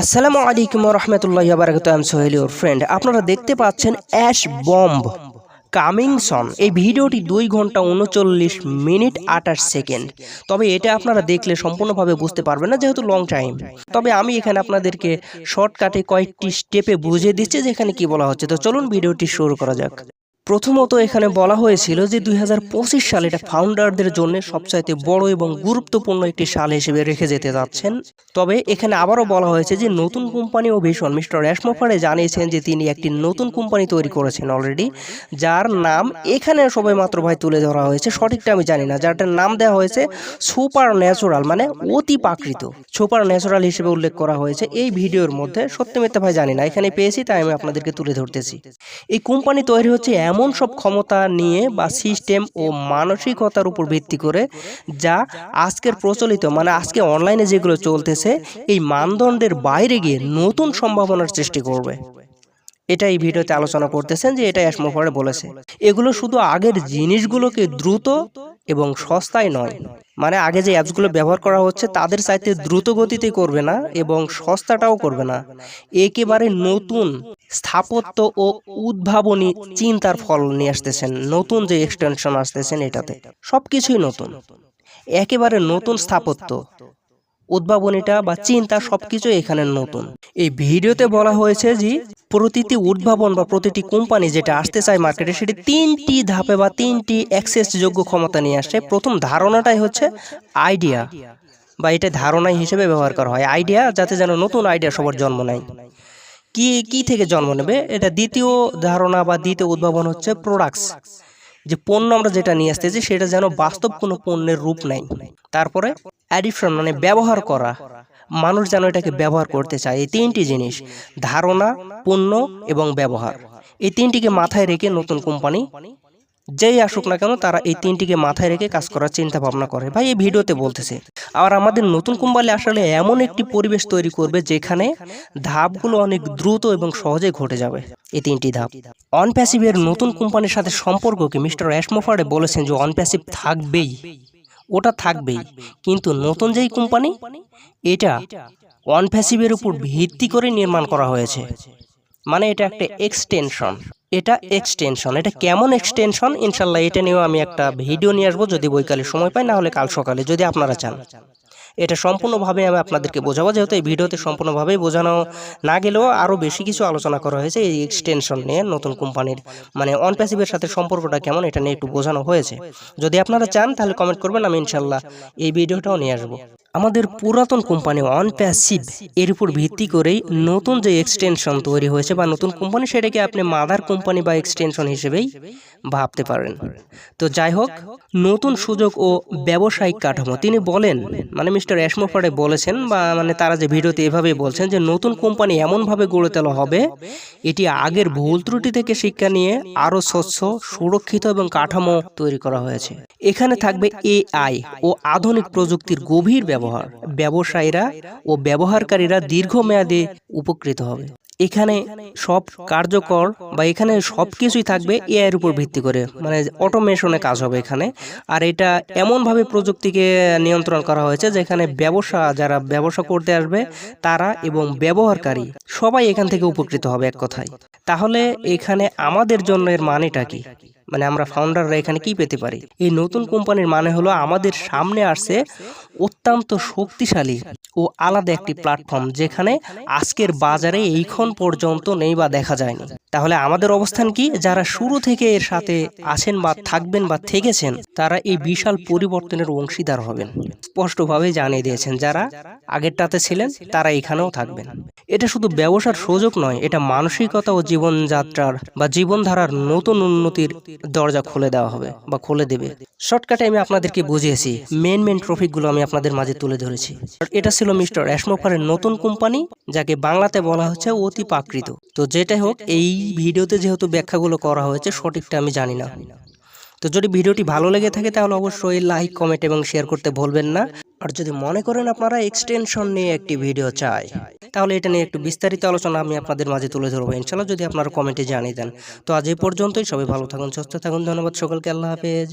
আসসালামু আলাইকুম রহমতুল্লাহ বারাকাত আম Sohel your friend আপনারা দেখতে পাচ্ছেন অ্যাশ বম্ব কামিং সন। এই ভিডিওটি দুই ঘণ্টা উনচল্লিশ মিনিট আঠাশ সেকেন্ড। তবে এটা আপনারা দেখলে সম্পূর্ণভাবে বুঝতে পারবেন না, যেহেতু লং টাইম তবে আমি এখানে আপনাদেরকে শর্টকাটে কয়েকটি স্টেপে বুঝিয়ে দিচ্ছি যে এখানে কি বলা হচ্ছে। তো চলুন ভিডিওটি শুরু করা যাক। প্রথমত এখানে বলা হয়েছিল যে দুই হাজার পঁচিশ সাল এটা ফাউন্ডারদের জন্য সবচাইতে বড় এবং গুরুত্বপূর্ণ একটি সাল হিসেবে রেখে যেতে যাচ্ছেন। তবে এখানে আবারও বলা হয়েছে যে নতুন কোম্পানি ও ভীষণ মিস্টার র্যাশমোফারে জানিয়েছেন যে তিনি একটি নতুন কোম্পানি তৈরি করেছেন অলরেডি যার নাম এখানে সবাই মাত্র ভাই তুলে ধরা হয়েছে। সঠিকটা আমি জানি না, যারটার নাম দেওয়া হয়েছে সুপার ন্যাচুরাল মানে অতি প্রাকৃত। সুপার ন্যাচুরাল হিসেবে উল্লেখ করা হয়েছে এই ভিডিওর মধ্যে। সত্যি মিথ্যা ভাই জানি না এখানে পেয়েছি, তাই আমি আপনাদেরকে তুলে ধরতেছি। এই কোম্পানি তৈরি হচ্ছে এমন সব ক্ষমতা নিয়ে বা সিস্টেম ও মানসিকতার উপর ভিত্তি করে যা আজকের প্রচলিত মানে আজকে অনলাইনে যেগুলো চলতেছে, এই মানদণ্ডের বাইরে গিয়ে নতুন সম্ভাবনার সৃষ্টি করবে। এটা এই ভিডিওতে আলোচনা করতেছেন যে এটা অ্যাসমোফারে বলেছে। এগুলো শুধু আগের জিনিসগুলোকে দ্রুত এবং সস্তায় নয় মানে আগে যে অ্যাপসগুলো ব্যবহার করা হচ্ছে, তাদের চাইতে দ্রুত গতিতে করবে না এবং সস্তাটাও করবে না। একেবারে নতুন স্থাপত্য ও উদ্ভাবনী চিন্তার ফল নিয়ে আসতেছেন, নতুন যে এক্সটেনশন আসতেছেন এটাতে। সব কিছুই নতুন। একেবারে নতুন স্থাপত্য। উদ্ভাবনীটা বা চিন্তা সবকিছু এখানে নতুন। এই ভিডিওতে বলা হয়েছে যে প্রতিটি উদ্ভাবন বা প্রতিটি কোম্পানি যেটা আসতে চায় মার্কেটে, সেটি তিনটি ধাপে বা তিনটি অ্যাক্সেস যোগ্য ক্ষমতা নিয়ে আসে। প্রথম ধারণাটাই হচ্ছে আইডিয়া বা এটা ধারণাই হিসেবে ব্যবহার করা হয়। আইডিয়া যাতে যেন নতুন আইডিয়া সবার জন্ম নেয়। কি কি থেকে জন্ম নেবে? এটা দ্বিতীয় ধারণা বা দ্বিতীয় উদ্ভাবন হচ্ছে প্রোডাক্টস যে পণ্য আমরা যেটা নিয়ে আসতেছি, সেটা যেন বাস্তব কোনো পণ্যের রূপ নেয়। তারপরে অ্যাডিকশন মানে ব্যবহার করা। মানুষ যেন এটাকে ব্যবহার করতে চায়। এই তিনটি জিনিস, ধারণা, পণ্য এবং ব্যবহার। এই তিনটিকে মাথায় রেখে নতুন কোম্পানি যেই আসুক না কেন তারা এই তিনটিকে মাথায় রেখে কাজ করার চিন্তা ভাবনা করে। ভাই, এই ভিডিওতে বলতেছে আর আমাদের নতুন কোম্পানি আসলে এমন একটি পরিবেশ তৈরি করবে যেখানে ধাপগুলো অনেক দ্রুত এবং সহজে ঘটে যাবে। এই তিনটি ধাপ। অনপ্যাসিভের নতুন কোম্পানির সাথে সম্পর্ককে মিস্টার অ্যাশমোফারে বলেছেন যে অনপ্যাসিভ থাকবেই। ওটা থাকবেই। কিন্তু নতুন যেই কোম্পানি, এটা অনপ্যাসিভের উপর ভিত্তি করে নির্মাণ করা হয়েছে। মানে এটা একটা এক্সটেনশন এটা এক্সটেনশন এটা কেমন এক্সটেনশন ইনশাল্লাহ এটা নিয়েও আমি একটা ভিডিও নিয়ে আসব। যদি বৈকালে সময় পাই না হলে কাল সকালে যদি আপনারা চান। এটা সম্পূর্ণভাবে আমি আপনাদেরকে বোঝাবো, যেহেতু এই ভিডিওতে সম্পূর্ণভাবেই বোঝানো না গেলেও আরও বেশি কিছু আলোচনা করা হয়েছে এই এক্সটেনশন নিয়ে, নতুন কোম্পানির মানে অন প্যাসিভের সাথে সম্পর্কটা কেমন এটা নিয়ে একটু বোঝানো হয়েছে। যদি আপনারা চান তাহলে কমেন্ট করবেন, আমি ইনশাল্লাহ এই ভিডিওটাও নিয়ে আসব। আমাদের পুরাতন কোম্পানি অন প্যাসিভ এর উপর ভিত্তি করেই নতুন যে এক্সটেনশন তৈরি হয়েছে বা নতুন কোম্পানি, সেটাকে আপনি মাদার কোম্পানি বা এক্সটেনশন হিসেবেই ভাবতে পারেন। তো যাই হোক, নতুন সুযোগ ও ব্যবসায়িক কাঠামো, তিনি বলেন মানে মিস্টার অ্যাশমোফারে বলেছেন বা মানে তারা যে ভিডিওতে এভাবেই বলছেন যে নতুন কোম্পানি এমনভাবে গড়ে তোলা হবে, এটি আগের ভুল ত্রুটি থেকে শিক্ষা নিয়ে আরও স্বচ্ছ, সুরক্ষিত এবং কাঠামো তৈরি করা হয়েছে। এখানে থাকবে এআই ও আধুনিক প্রযুক্তির গভীর ব্যবহার। ব্যবসায়ীরা ও ব্যবহারকারীরা দীর্ঘমেয়াদে উপকৃত হবে। এখানে সব কার্যকর বা এখানে সব কিছুই থাকবে এআইয়ের উপর ভিত্তি করে। মানে অটোমেশনে কাজ হবে এখানে। আর এটা এমনভাবে প্রযুক্তিকে নিয়ন্ত্রণ করা হয়েছে যেখানে ব্যবসা, যারা ব্যবসা করতে আসবে, তারা এবং ব্যবহারকারী সবাই এখান থেকে উপকৃত হবে এক কথায়। তাহলে এখানে আমাদের জন্য এর মানেটা কি? মানে আমরা ফাউন্ডাররা এখানে কি পেতে পারি? এই নতুন কোম্পানির মানে হলো আমাদের সামনে আসছে অত্যন্ত শক্তিশালী ও আলাদা একটি প্ল্যাটফর্ম যেখানে আজকের বাজারে এইখন পর্যন্ত নেই বা দেখা যায়নি। তাহলে আমাদের অবস্থান কি? যারা শুরু থেকে এর সাথে আছেন বা থাকবেন বা থেকেছেন, তারা এই বিশাল পরিবর্তনের অংশীদার হবেন। স্পষ্টভাবে জানিয়ে দিয়েছেন, যারা আগেরটাতে ছিলেন, তারা এখানেও থাকবেন। এটা শুধু ব্যবসার সুযোগ নয়, এটা মানসিকতা ও জীবনযাত্রার বা জীবনধারার নতুন উন্নতির দরজা খুলে দেওয়া হবে বা খুলে দেবে। শর্টকাটে আমি আপনাদেরকে বুঝিয়েছি মেন মেন ট্রফিকগুলো আমি আপনাদের মাঝে তুলে ধরেছি। এটা ছিল মিস্টার অ্যাশমোফারের নতুন কোম্পানি, যাকে বাংলাতে বলা হচ্ছে অতি প্রাকৃত তো যেটাই হোক, এই ভিডিওতে যেহেতু ব্যাখ্যাগুলো করা হয়েছে, সঠিকটা আমি জানি না। তো যদি ভিডিওটি ভালো লেগে থাকে তাহলে অবশ্যই লাইক কমেন্ট এবং শেয়ার করতে ভুলবেন না। আর যদি মনে করেন আপনারা এক্সটেনশন নিয়ে একটি ভিডিও চাই, তাহলে এটা নিয়ে একটু বিস্তারিত আলোচনা আমি আপনাদের মাঝে তুলে ধরবো ইনশাল্লাহ যদি আপনারা কমেন্টে জানিয়ে দেন। তো আজ এই পর্যন্তই, সবাই ভালো থাকুন, সুস্থ থাকুন, ধন্যবাদ সকলকে, আল্লাহ হাফেজ।